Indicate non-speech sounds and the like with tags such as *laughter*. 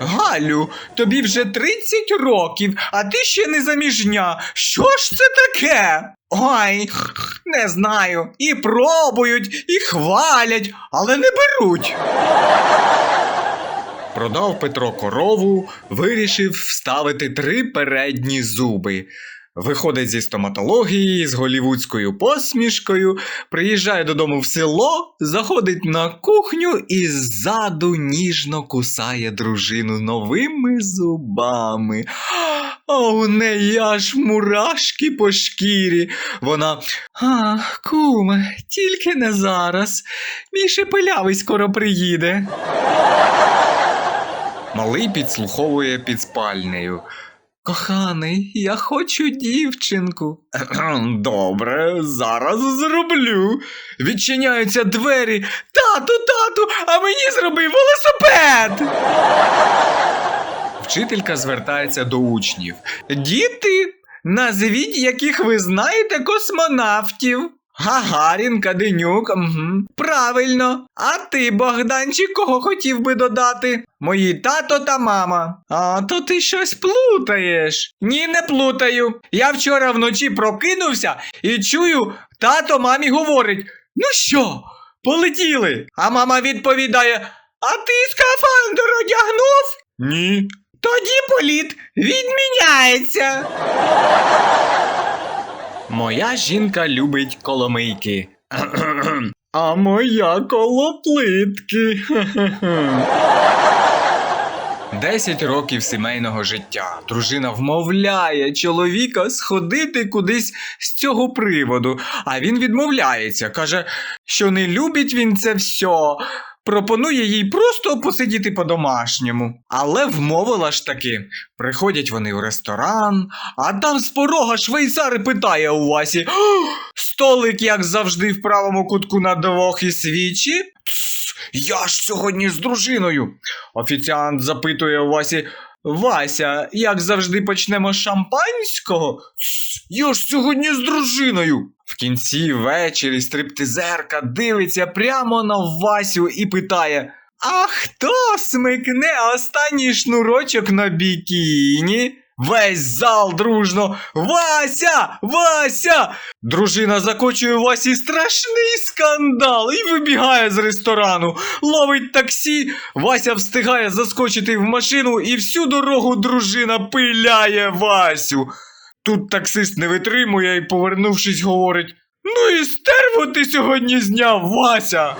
Галю, тобі вже 30 років, а ти ще не заміжня. Що ж це таке? Ой, не знаю. І пробують, і хвалять, але не беруть. Продав Петро корову, вирішив вставити три передні зуби. Виходить зі стоматології з голівудською посмішкою, приїжджає додому в село, заходить на кухню і ззаду ніжно кусає дружину новими зубами. А у неї аж мурашки по шкірі. Вона. А, куме, тільки не зараз. Мій шепелявий скоро приїде. Малий підслуховує під спальнею. Коханий, я хочу дівчинку. *clears throat* Добре, зараз зроблю. Відчиняються двері. Тату, тату, а мені зроби велосипед. Вчителька звертається до учнів. Діти, назвіть, яких ви знаєте космонавтів. Гагарін, Каденюк, угу. правильно. А ти, Богданчик, кого хотів би додати? Мої тато та мама. А то ти щось плутаєш. Ні, не плутаю. Я вчора вночі прокинувся і чую, тато мамі говорить: Ну що, полетіли? А мама відповідає: А ти скафандр одягнув? Ні. Тоді політ відміняється. Моя жінка любить коломийки. А моя колоплитки. Десять років сімейного життя. Дружина вмовляє чоловіка сходити кудись з цього приводу, а він відмовляється, каже, що не любить він це все. Пропонує їй просто посидіти по-домашньому. Але вмовила ж таки. Приходять вони в ресторан, а там з порога швейцар питає у Васі: столик, як завжди, в правому кутку на двох і свічі. «Тс, Я ж сьогодні з дружиною. Офіціант запитує у Васі: Вася, як завжди почнемо з шампанського? «Тс, Я ж сьогодні з дружиною. В кінці ввечері стриптизерка дивиться прямо на Васю і питає: А хто смикне останній шнурочок на бікіні? Весь зал дружно. Вася! Вася! Дружина закочує Васі страшний скандал і вибігає з ресторану. Ловить таксі. Вася встигає заскочити в машину, і всю дорогу дружина пиляє Васю. Тут таксист не витримує і, повернувшись, говорить: Ну і стерву ти сьогодні зняв, Вася.